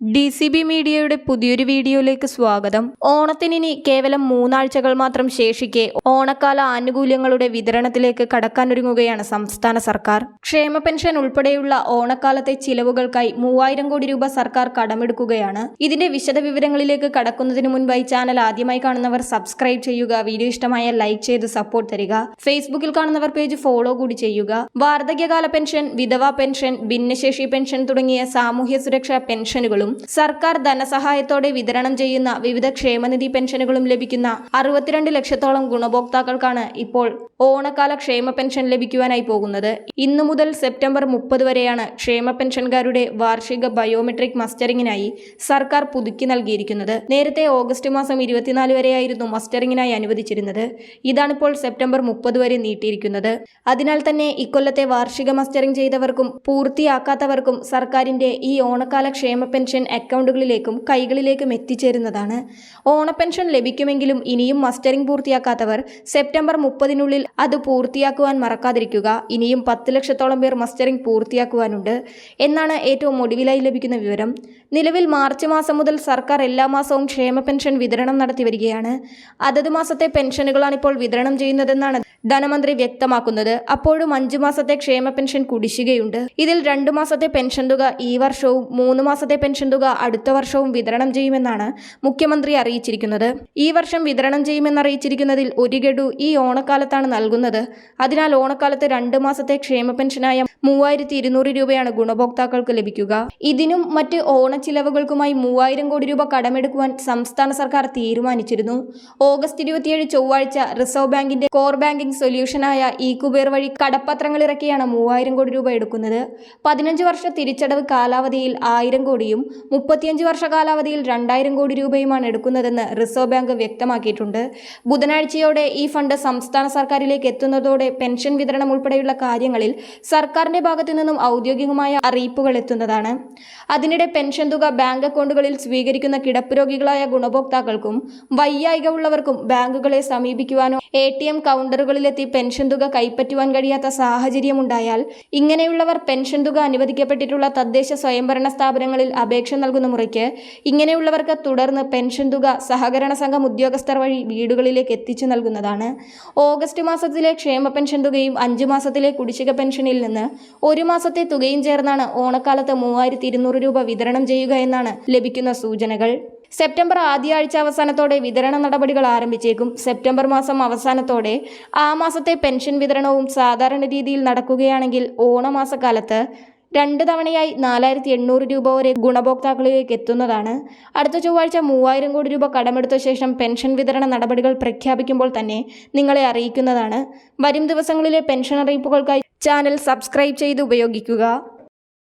D C B മീഡിയയുടെ പുതിയൊരു വീഡിയോയിലേക്ക് സ്വാഗതം. ഓണത്തിനിനി കേവലം മൂന്നാഴ്ചകൾ മാത്രം ശേഷിക്കെ ഓണക്കാല ആനുകൂല്യങ്ങളുടെ വിതരണത്തിലേക്ക് കടക്കാനൊരുങ്ങുകയാണ് സംസ്ഥാന സർക്കാർ. ക്ഷേമ പെൻഷൻ ഉൾപ്പെടെയുള്ള ഓണക്കാലത്തെ ചിലവുകൾക്കായി മൂവായിരം കോടി രൂപ സർക്കാർ കടമെടുക്കുകയാണ്. ഇതിന്റെ വിശദ വിവരങ്ങളിലേക്ക് കടക്കുന്നതിന് മുൻപായി ചാനൽ ആദ്യമായി കാണുന്നവർ സബ്സ്ക്രൈബ് ചെയ്യുക വീഡിയോ ഇഷ്ടമായ ലൈക്ക് ചെയ്ത് സപ്പോർട്ട് തരിക ഫേസ്ബുക്കിൽ കാണുന്നവർ പേജ് ഫോളോ കൂടി ചെയ്യുക. വാർദ്ധക്യകാല പെൻഷൻ വിധവാ പെൻഷൻ ഭിന്നശേഷി പെൻഷൻ തുടങ്ങിയ സാമൂഹ്യ സുരക്ഷാ പെൻഷനുകളും സർക്കാർ ധനസഹായത്തോടെ വിതരണം ചെയ്യുന്ന വിവിധ ക്ഷേമനിധി പെൻഷനുകളും ലഭിക്കുന്ന അറുപത്തിരണ്ട് ലക്ഷത്തോളം ഗുണഭോക്താക്കൾക്കാണ് ഇപ്പോൾ ഓണക്കാല ക്ഷേമ പെൻഷൻ ലഭിക്കുവാനായി പോകുന്നത്. ഇന്നു മുതൽ സെപ്റ്റംബർ മുപ്പത് വരെയാണ് ക്ഷേമ പെൻഷൻകാരുടെ വാർഷിക ബയോമെട്രിക് മസ്റ്ററിംഗിനായി സർക്കാർ പുതുക്കി നൽകിയിരിക്കുന്നത്. നേരത്തെ ഓഗസ്റ്റ് മാസം ഇരുപത്തിനാല് വരെയായിരുന്നു മസ്റ്ററിംഗിനായി അനുവദിച്ചിരുന്നത്. ഇതാണിപ്പോൾ സെപ്റ്റംബർ മുപ്പത് വരെ നീട്ടിയിരിക്കുന്നത്. അതിനാൽ തന്നെ ഇക്കൊല്ലത്തെ വാർഷിക മസ്റ്ററിംഗ് ചെയ്തവർക്കും പൂർത്തിയാക്കാത്തവർക്കും സർക്കാരിന്റെ ഈ ഓണക്കാല ക്ഷേമ പെൻഷൻ അക്കൗണ്ടുകളിലേക്കും കൈകളിലേക്കും എത്തിച്ചേരുന്നതാണ്. ഓണപ്പെൻഷൻ ലഭിക്കുമെങ്കിലും ഇനിയും മസ്റ്ററിംഗ് പൂർത്തിയാക്കാത്തവർ സെപ്റ്റംബർ മുപ്പതിനുള്ളിൽ അത് പൂർത്തിയാക്കുവാൻ മറക്കാതിരിക്കുക. ഇനിയും പത്ത് ലക്ഷത്തോളം പേർ മസ്റ്ററിംഗ് പൂർത്തിയാക്കുവാനുണ്ട്. എന്നാണ് ഏറ്റവും ഒടുവിലായി ലഭിക്കുന്ന വിവരം. നിലവിൽ മാർച്ച് മാസം മുതൽ സർക്കാർ എല്ലാ മാസവും ക്ഷേമ പെൻഷൻ വിതരണം നടത്തി വരികയാണ്. അതത് മാസത്തെ പെൻഷനുകളാണ് ഇപ്പോൾ വിതരണം ചെയ്യുന്നതെന്നാണ് ധനമന്ത്രി വ്യക്തമാക്കുന്നത്. അപ്പോഴും അഞ്ചു മാസത്തെ ക്ഷേമ പെൻഷൻ കുടിശ്ശികയുണ്ട്. ഇതിൽ രണ്ടു മാസത്തെ പെൻഷൻ തുക ഈ വർഷവും മൂന്ന് മാസത്തെ പെൻഷൻ തുക അടുത്ത വർഷവും വിതരണം ചെയ്യുമെന്നാണ് മുഖ്യമന്ത്രി അറിയിച്ചിരിക്കുന്നത്. ഈ വർഷം വിതരണം ചെയ്യുമെന്ന് അറിയിച്ചിരിക്കുന്നതിൽ ഒരു ഗഡു ഈ ഓണക്കാലത്താണ് നൽകുന്നത്. അതിനാൽ ഓണക്കാലത്ത് രണ്ട് മാസത്തെ ക്ഷേമ പെൻഷനായ മൂവായിരത്തി ഇരുന്നൂറ് രൂപയാണ് ഗുണഭോക്താക്കൾക്ക് ലഭിക്കുക. ഇതിനും മറ്റ് ഓണച്ചിലവുകൾക്കുമായി മൂവായിരം കോടി രൂപ കടമെടുക്കുവാൻ സംസ്ഥാന സർക്കാർ തീരുമാനിച്ചിരുന്നു. ഓഗസ്റ്റ് ഇരുപത്തിയേഴ് ചൊവ്വാഴ്ച റിസർവ് ബാങ്കിന്റെ കോർ ബാങ്കിംഗ് സൊല്യൂഷനായ ഇ കുബേർ വഴി കടപ്പത്രങ്ങൾ ഇറക്കിയാണ് മൂവായിരം കോടി രൂപ എടുക്കുന്നത്. പതിനഞ്ച് വർഷ തിരിച്ചടവ് കാലാവധിയിൽ ആയിരം കോടിയും മുപ്പത്തിയഞ്ച് വർഷ കാലാവധിയിൽ രണ്ടായിരം കോടി രൂപയുമാണ് എടുക്കുന്നതെന്ന് റിസർവ് ബാങ്ക് വ്യക്തമാക്കിയിട്ടുണ്ട്. ബുധനാഴ്ചയോടെ ഈ ഫണ്ട് സംസ്ഥാന സർക്കാരിലേക്ക് എത്തുന്നതോടെ പെൻഷൻ വിതരണം ഉൾപ്പെടെയുള്ള കാര്യങ്ങളിൽ സർക്കാരിന്റെ ഭാഗത്തു നിന്നും ഔദ്യോഗികമായ അറിയിപ്പുകൾ എത്തുന്നതാണ്. അതിനിടെ പെൻഷൻ തുക ബാങ്ക് അക്കൗണ്ടുകളിൽ സ്വീകരിക്കുന്ന കിടപ്പ് രോഗികളായ ഗുണഭോക്താക്കൾക്കും വയ്യായിക ഉള്ളവർക്കും ബാങ്കുകളെ സമീപിക്കുവാനോ എ ടി എം പെൻഷൻ തുക കൈപ്പറ്റുവാൻ കഴിയാത്ത സാഹചര്യമുണ്ടായാൽ ഇങ്ങനെയുള്ളവർ പെൻഷൻ തുക അനുവദിക്കപ്പെട്ടിട്ടുള്ള തദ്ദേശ സ്വയംഭരണ സ്ഥാപനങ്ങളിൽ അപേക്ഷ നൽകുന്ന മുറയ്ക്ക് ഇങ്ങനെയുള്ളവർക്ക് തുടർന്ന് പെൻഷൻ തുക സഹകരണ സംഘം ഉദ്യോഗസ്ഥർ വഴി വീടുകളിലേക്ക് എത്തിച്ചു നൽകുന്നതാണ്. ഓഗസ്റ്റ് മാസത്തിലെ ക്ഷേമ പെൻഷൻ തുകയും അഞ്ചു മാസത്തിലെ കുടിശ്ശിക പെൻഷനിൽ നിന്ന് ഒരു മാസത്തെ തുകയും ചേർന്നാണ് ഓണക്കാലത്ത് മൂവായിരത്തി രൂപ വിതരണം ചെയ്യുക എന്നാണ് ലഭിക്കുന്ന സൂചനകൾ. സെപ്റ്റംബർ ആദ്യ ആഴ്ച അവസാനത്തോടെ വിതരണ നടപടികൾ ആരംഭിച്ചേക്കും. സെപ്റ്റംബർ മാസം അവസാനത്തോടെ ആ മാസത്തെ പെൻഷൻ വിതരണവും സാധാരണ രീതിയിൽ നടക്കുകയാണെങ്കിൽ ഓണമാസക്കാലത്ത് രണ്ട് തവണയായി നാലായിരത്തി എണ്ണൂറ് രൂപ വരെ ഗുണഭോക്താക്കളിലേക്ക് എത്തുന്നതാണ്. അടുത്ത ചൊവ്വാഴ്ച മൂവായിരം കോടി രൂപ കടമെടുത്ത ശേഷം പെൻഷൻ വിതരണ നടപടികൾ പ്രഖ്യാപിക്കുമ്പോൾ തന്നെ നിങ്ങളെ അറിയിക്കുന്നതാണ്. വരും ദിവസങ്ങളിലെ പെൻഷൻ അറിയിപ്പുകൾക്കായി ചാനൽ സബ്സ്ക്രൈബ് ചെയ്ത് ഉപയോഗിക്കുക.